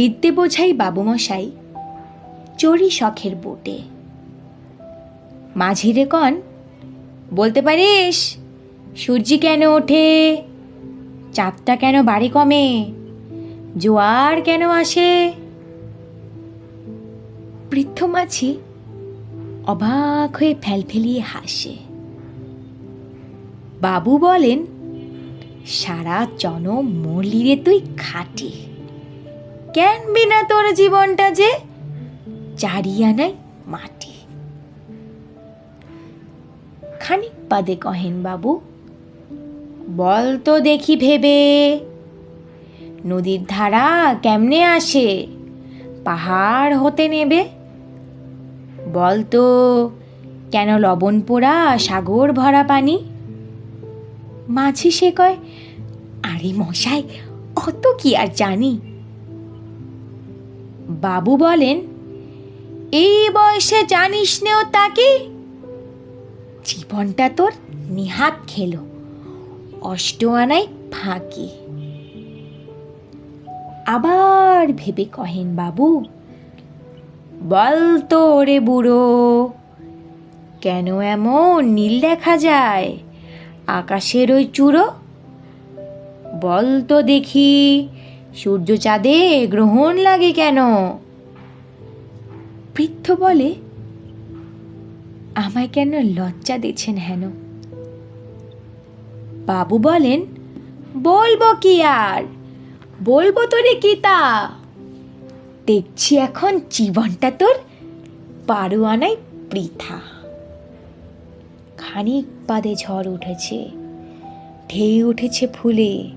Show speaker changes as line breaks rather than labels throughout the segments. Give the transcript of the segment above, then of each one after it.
বিদ্যে বোঝাই বাবুমশাই, চড়ি শখের বোটে। মাঝিরে কন, বলতে পারিস, সূর্যি কেন ওঠে, চাঁদটা কেন বাড়ি কমে, জোয়ার কেন আসে? বৃদ্ধ মাছি অবাক হয়ে ফেলফেলিয়ে হাসে। বাবু বলেন, সারা জনম মরলি রে তুই খাটি। কেন বিনা তোর জীবনটা যে চারিয়ানায় মাটি। খানিক বাদে কহেন বাবু, বল তো দেখি ভেবে, নদীর ধারা কেমনে আসে, পাহাড় হতে নেবে? বল তো কেন লবণ পোড়া সাগর ভরা পানি? মাঝি সে কয়, আরে মশাই, অত কি আর জানি? বাবু বলেন, এই বয়সে জানিস নেও তাকে? জীবনটা তোর নিহাত খেলো অষ্ট আনাই ফাঁকি। আবার ভেবে কহেন বাবু, বল তো রে বুড়ো, কেন এমন নীল দেখা যায়, আকাশের ওই চূড়ো? বল তো দেখি সূর্য চাঁদে গ্রহণ লাগে কেন? বৃদ্ধ বলে, আমায় কেন লজ্জা দিচ্ছেন হেন? বাবু বলেন, বলব কি আর? বলব তোরে তা দেখছি এখন জীবনটা তোর পারোয়ানায় বৃথা খানিক বাদে ঝড় উঠেছে, ঢেউ উঠেছে ফুলে।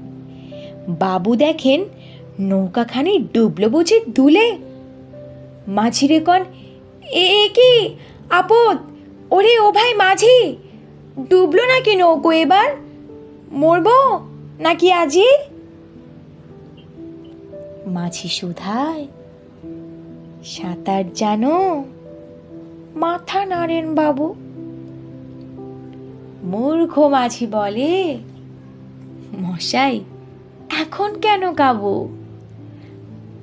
বাবু দেখেন নৌকাখানি ডুবলো বুঝি দুলে? মাঝিরে কন এ কি? আপদ, ওরে ও ভাই মাঝি, ডুবলো নাকি নৌকো এবার? মরবো নাকি আজি? মাঝি সুধায়, সাঁতার জানো? মাথা নাড়েন বাবু। মূর্খ মাঝি বলে, মশাই, এখন কেন গাবো